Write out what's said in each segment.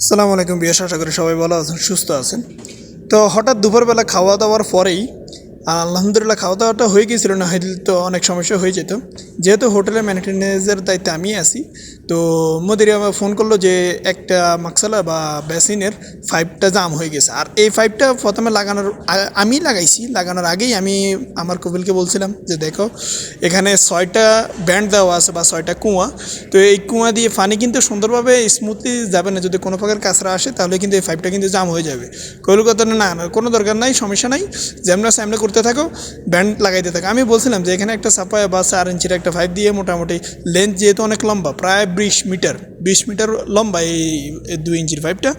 সালাম আলাইকুম বিয়াস, আশা করি সবাই ভালো আছেন, সুস্থ আছেন। তো হঠাৎ দুপুরবেলা খাওয়া দাওয়ার পরেই আর আলহামদুলিল্লাহ খাওয়া দাওয়াটা হয়ে গিয়েছিল না হয়তো তো অনেক সমস্যা হয়ে যেত। যেহেতু হোটেলে মেনটেন্যান্সের দায়িত্বে আমি আছি, তো মোদির ফোন করল যে একটা মাকসালা বা বেসিনের পাইপটা জাম হয়ে গেছে। আর এই পাইপটা প্রথমে লাগানোর আমি লাগাইছি, লাগানোর আগেই আমি আমার কপিলকে বলছিলাম যে দেখো, এখানে ছয়টা ব্যান্ড দেওয়া আছে বা ছয়টা কুয়া, তো এই কুয়া দিয়ে পানি কিন্তু সুন্দরভাবে স্মুথলি যাবে না। যদি কোনো প্রকার কাঁচরা আসে, তাহলে কিন্তু এই পাইপটা কিন্তু জাম হয়ে যাবে। কলকাতা না না, কোনো দরকার নাই, সমস্যা নাই। যেমন সামনে করতে থাকো, ব্যান্ড লাগাইতে থাকো। আমি বলছিলাম যে এখানে একটা সাপায়া বা চার ইঞ্চির একটা পাইপ দিয়ে মোটামুটি লেন্থ যেহেতু অনেক লম্বা, প্রায় বিশ মিটার বিশ মিটার লম্বা এই এই দুই ইঞ্চির পাইপটা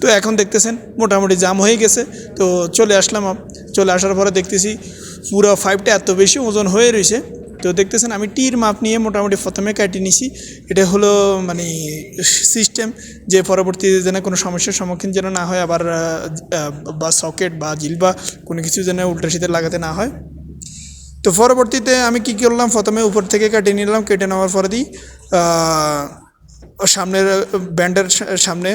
তো এখন দেখতেছেন মোটামুটি জাম হয়ে গেছে। তো চলে আসলাম চলে আসার পরে দেখতেছি পুরো পাইপটা এত বেশি ওজন হয়ে রয়েছে তো দেখতেছেন, আমি টির মাপ নিয়ে মোটামুটি প্রথমে কাটিয়ে নিছি। এটা হলো মানে সিস্টেম যে পরবর্তীতে যেন কোনো সমস্যার সম্মুখীন যেন না হয়, আবার বা সকেট বা জিল বা কোনো কিছু যেন উল্টা লাগাতে না হয়। তো পরবর্তীতে আমি কি করলাম, প্রথমে উপর থেকে কেটে নিলাম, কেটে নেওয়ার পরে দিই সামনের ব্যান্ডের সামনে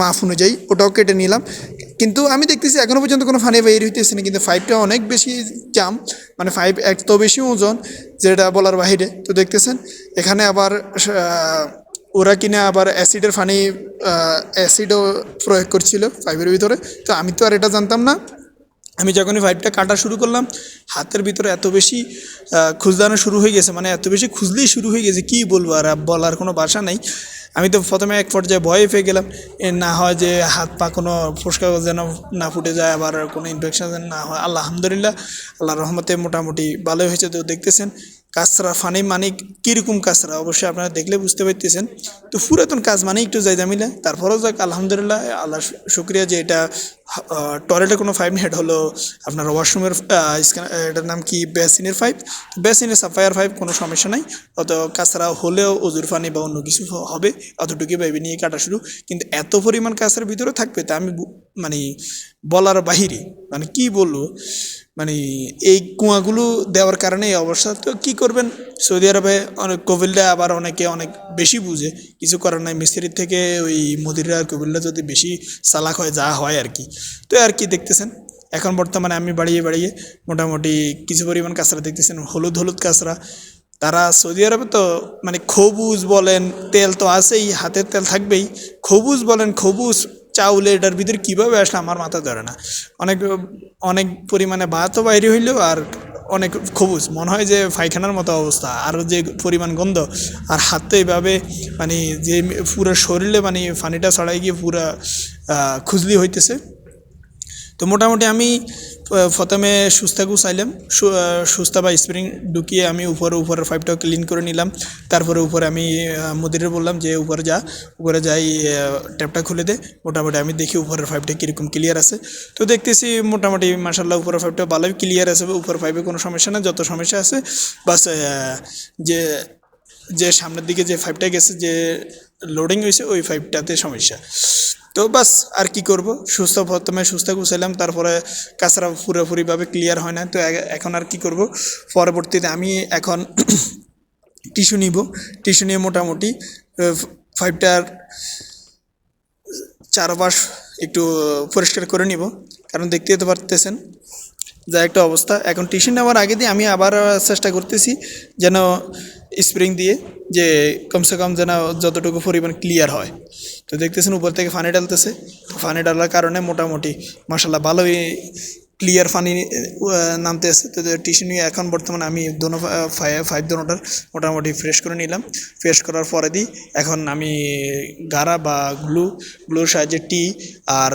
মাপ অনুযায়ী ওটাও কেটে নিলাম। কিন্তু আমি দেখতেছি এখনও পর্যন্ত কোনো ফানি বের হইতেছে না, কিন্তু ফাইভটা অনেক বেশি জাম মানে ফাইভ এত বেশি ওজন, যেটা বলার বাহিরে। তো দেখতেছেন, এখানে আবার ওরা কিনে আবার অ্যাসিডের ফানি অ্যাসিডও প্রয়োগ করছিল ফাইভের ভিতরে। তো আমি তো আর এটা জানতাম না। আমি যখনই ফাইভটা কাটা শুরু করলাম, হাতের ভিতরে এত বেশি খুঁজদানো শুরু হয়ে গেছে মানে এত বেশি খুঁজলেই শুরু হয়ে গেছে, কী বলব আর বলার কোনো বাসা নাই। আমি তো প্রথমে এক পর্যায়ে ভয়ে পেয়ে গেলাম না হয় যে হাত পা কোনো ফুসকা যেন না ফুটে যায়, আবার কোনো ইনফেকশন যেন না হয়। আল্লাহ আলহামদুলিল্লাহ আল্লাহ রহমতে মোটামুটি ভালোই হয়েছে, তো দেখতেছেন। কাঁচরা ফানি মানে কীরকম কাঁচরা অবশ্যই আপনারা দেখলে বুঝতে পারতেছেন। তো পুরাতন কাজ মানে একটু যাই জামিলা তারপরেও যাক, আলহামদুলিল্লাহ আল্লাহ শুক্রিয়া যে এটা টয়লেটের কোনো ফাইভ হেড হলো আপনার ওয়াশরুমের এটার নাম কি? বেসিনের তো বেসিনের সাফায়ার পাইপ কোনো সমস্যা নাই। অত কাঁচরা হলেও অজুর পানি বা অন্য কিছু হবে অতটুকু ভেবে নিয়ে কাটা শুরু। কিন্তু এত পরিমাণ কাঁচরার ভিতরে থাকবে তা আমি মানে বলার বাহিরে। মানে কি বলব? মানে এই কুয়াগুলো দেওয়ার কারণে এই অবস্থা। তো কী করবেন? সৌদি আরবে অনেক কবিলরা আবার অনেকে অনেক বেশি বুঝে। কিছু করার নাই। মিস্ত্রির থেকে ওই মুদিররা আর কবিলরা যদি বেশি চালাক হয়, যা হয় আর কি। তো আর কি দেখতেছেন? এখন বর্তমানে আমি বাড়িয়ে বাড়িয়ে মোটামুটি কিছু পরিমাণ কাঁচরা দেখতেছেন। হলুদ হলুদ কাঁচরা। তারা সৌদি আরবে তো মানে খবুজ বলেন, তেল তো আছেই, হাতের তেল থাকবেই। খবুজ বলেন, খবুজ চাউলে এটার ভিতরে কীভাবে আসলে আমার মাথা ধরে না? অনেক অনেক পরিমাণে ভাতও বাইরে হইলেও আর অনেক খবুজ। মনে হয় যে পায়খানার মতো অবস্থা। আর যে পরিমাণ গন্ধ, আর হাতে এভাবে মানে যে পুরো শরীরে মানে পানিটা ছড়াই গিয়ে পুরা খুজলি হইতেছে। তো মোটামুটি আমি প্রথমে সুস্তাকু চাইলাম। সু- আহ, সুস্তা বা স্প্রিং ঢুকিয়ে আমি উপরে উপরের পাইপটাও ক্লিন করে নিলাম। তারপরে উপরে আমি মুদিরে বললাম যে উপরে যা। উপরে যাই ট্যাপটা খুলে দে। মোটামুটি আমি দেখি উপরের পাইপটা কীরকম ক্লিয়ার আছে। তো দেখতেছি মোটামুটি মাসাল্লাহ উপরের পাইপটা ভালোই ক্লিয়ার আছে উপরের পাইপে কোনো সমস্যা না যত সমস্যা আছে। বাস যে যে সামনের দিকে যে পাইপটা গেছে যে লোডিং হয়েছে ওই পাইপটাতে সমস্যা। তো বাস আর কি করব? সুস্থ প্রথমে সুস্থ গুছাইলাম তারপরে কাঁচরা পুরোপুরিভাবে ক্লিয়ার হয় না তো এখন আর কি করব? পরবর্তীতে আমি এখন টিস্যু নিব। টিস্যু নিয়ে মোটামুটি ফাইভটার চারপাশ একটু পরিষ্কার করে নিব। কারণ দেখতেই তো পারতেছেন যা একটা অবস্থা। এখন টিউশন নেওয়ার আগে দিয়ে আমি আবার চেষ্টা করতেছি যেন স্প্রিং দিয়ে যে কমসে কম যেন যতটুকু পরিমাণ ক্লিয়ার হয়। তো দেখতেছেন উপর থেকে ফানে ডালতেছে ফানে ডালার কারণে মোটামুটি মাসাল্লাহ ভালোই ক্লিয়ার পানি নামতেছে তো টিউশন নিয়ে এখন বর্তমানে আমি দোনো ফাইভ দোনোটার মোটামুটি ফ্রেশ করে নিলাম। ফ্রেশ করার পরে দিই এখন আমি গাড়া বা গ্লু গ্লুর সাহায্যে T R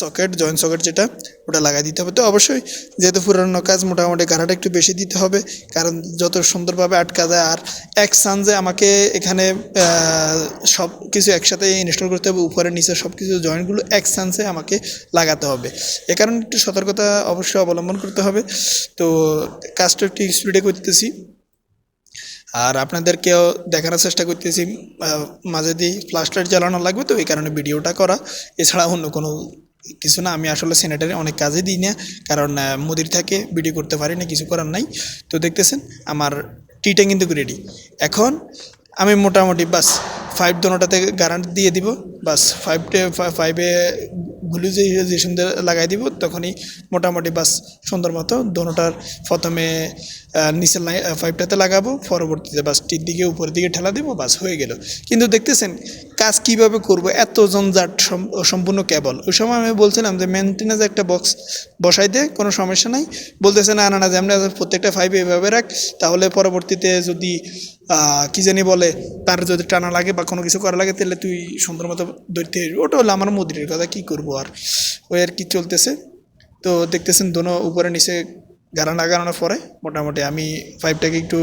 socket joint socket যেটা, ওটা লাগাই দিতে হবে। তো অবশ্যই যেহেতু পুরানো কাজ, মোটামুটি গাড়াটা একটু বেশি দিতে হবে। কারণ যত সুন্দরভাবে আটকা যায় আর এক সানজে আমাকে এখানে সব কিছু একসাথে ইনস্টল করতে হবে। উপরে, নিচে সব কিছু জয়েন্টগুলো এক সানসে আমাকে লাগাতে হবে। এ কারণে একটু সতর্কতা অবশ্যই অবলম্বন করতে হবে। তো কাজটা একটু স্পিডে করতেছি। আর আপনাদেরকেও দেখানোর চেষ্টা করতেছি মাঝে দিয়ে প্লাস্টার জ্বালানো লাগবে তো, এই কারণে ভিডিওটা করা। এছাড়া অন্য কোনো কিছু না, আমি আসলে স্যানিটারি অনেক কাজে দিই না, কারণ মুদির থাকে ভিডিও করতে পারি না, কিছু করার নাই। তো দেখতেছেন, আমার টিটা কিন্তু রেডি এখন আমি মোটামুটি বাস ফাইভ দোনোটাতে গ্যারান্টি দিয়ে দিব। বাস ফাইভটে ফাইভে গ্লুজাইজেশন লাগাই দিব তখনই মোটামুটি বাস সুন্দর মতো দোনোটার প্রথমে নিচের লাই ফাইভটাতে লাগাবো, পরবর্তীতে বাস টির দিকে উপরের দিকে ঠেলা দেবো, বাস হয়ে গেল। কিন্তু দেখতেছেন, কাজ কীভাবে করব এত জঞ্জাট সম্পূর্ণ কেবল। ওই সময় আমি বলছিলাম যে মেনটেন্যান্স একটা বক্স বসাই দে, কোনো সমস্যা নাই। বলতেছে, না না না, যে, আমরা প্রত্যেকটা ফাইভ এভাবে রাখ, তাহলে পরবর্তীতে যদি কী জানি বলে, তার যদি টানা লাগে বা কোনো কিছু করা লাগে, তাহলে তুই সুন্দর মতো ধরতে ওটা হলো আমার মুদ্রের কথা, কী করব আর? ওই আর কি চলতেছে। তো দেখতেছেন, দোনো উপরে, নিচে গাড়া লাগানোর পরে মোটামুটি আমি ফাইভটাকে একটু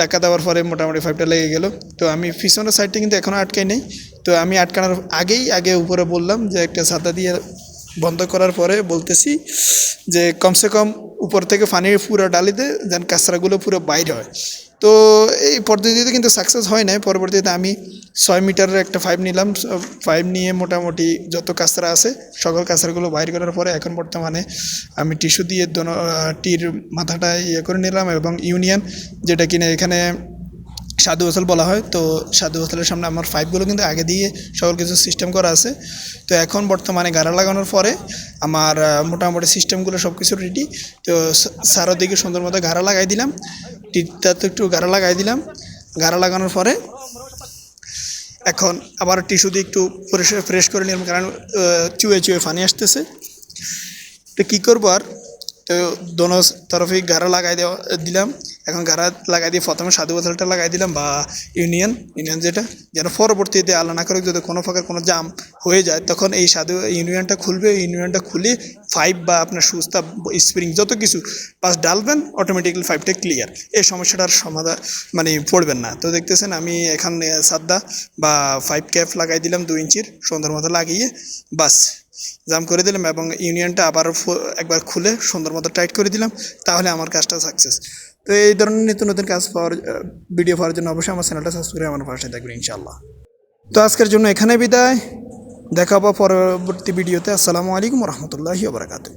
টাকা দেওয়ার পরে মোটামুটি ফাইভটা লেগে গেল। তো আমি পিছনের সাইডটা কিন্তু এখনও আটকাই নেই। তো আমি আটকানোর আগেই, আগে উপরে বললাম যে একটা ছাতা দিয়ে বন্ধ করার পরে বলতেছি যে কমসে কম উপর থেকে পানি পুরো ডালিতে যেন কাঁচরাগুলো পুরো বাইর হয়। তো এই পদ্ধতিতে কিন্তু সাকসেস হয় নাই। পরবর্তীতে আমি ছয় মিটারের একটা পাইপ নিলাম ফাইভ নিয়ে মোটামুটি যত কাঁচরা আছে, সকল কাঁচরাগুলো বাইর করার পরে এখন বর্তমানে আমি টিস্যু দিয়ে টির মাথাটা ইয়ে করে নিলাম এবং ইউনিয়ন যেটা কিনা এখানে সাধু হোসেল বলা হয়। তো সাধু হোসেলের সামনে আমার পাইপগুলো কিন্তু আগে দিয়ে সকল কিছু সিস্টেম করা আছে। তো এখন বর্তমানে গাড়া লাগানোর পরে আমার মোটামুটি সিস্টেমগুলো সব কিছু রেডি তো সারো দিকে সুন্দর মতো গাড়া লাগাই দিলাম। টিপটাতে একটু গাড়া লাগাই দিলাম। গাড়া লাগানোর পরে এখন আবার টিস্যু দিয়ে একটু পরিষ্কার ফ্রেশ করে নিলাম, কারণ চুয়ে চুয়ে পানি আসতেছে। তো কী করব আর? তো দোনো তরফে গাড়া লাগাই দেওয়া, দিলাম। এখন গাড়া লাগাই দিয়ে প্রথমে সাধু বোতলটা লাগাই দিলাম বা ইউনিয়ন ইউনিয়ন যেটা, যেন পরবর্তীতে আল্লাহ না করে যদি কোনো প্রকার কোনো জাম হয়ে যায়, তখন এই সাধু ইউনিয়নটা খুলবে, ইউনিয়নটা খুলে পাইপ বা আপনার সুস্তা স্প্রিং যত কিছু পাস ডালবেন অটোমেটিক্যালি পাইপটা ক্লিয়ার এই সমস্যাটার সমাধান মানে পড়বেন না। তো দেখতেছেন আমি এখানে সাদ্দা বা পাইপ ক্যাপ লাগাই দিলাম দু ইঞ্চির, সুন্দর মতো লাগিয়ে, বাস জাম করে দিলাম এবং ইউনিয়নটা আবার একবার খুলে সুন্দর মতো টাইট করে দিলাম, তাহলে আমার কাজটা সাকসেস তো এই ধরনের নিত্য নতুন কাজ পাওয়ার ভিডিও পাওয়ার জন্য অবশ্যই আমার চ্যানেলটা সাবস্ক্রাইব করে আমার পাশে থাকবেন ইনশাল্লাহ তো আজকের জন্য এখানে বিদায়। দেখা পরবর্তী ভিডিওতে আসসালামু আলাইকুম রহমতুল্লাহি বারাকাতু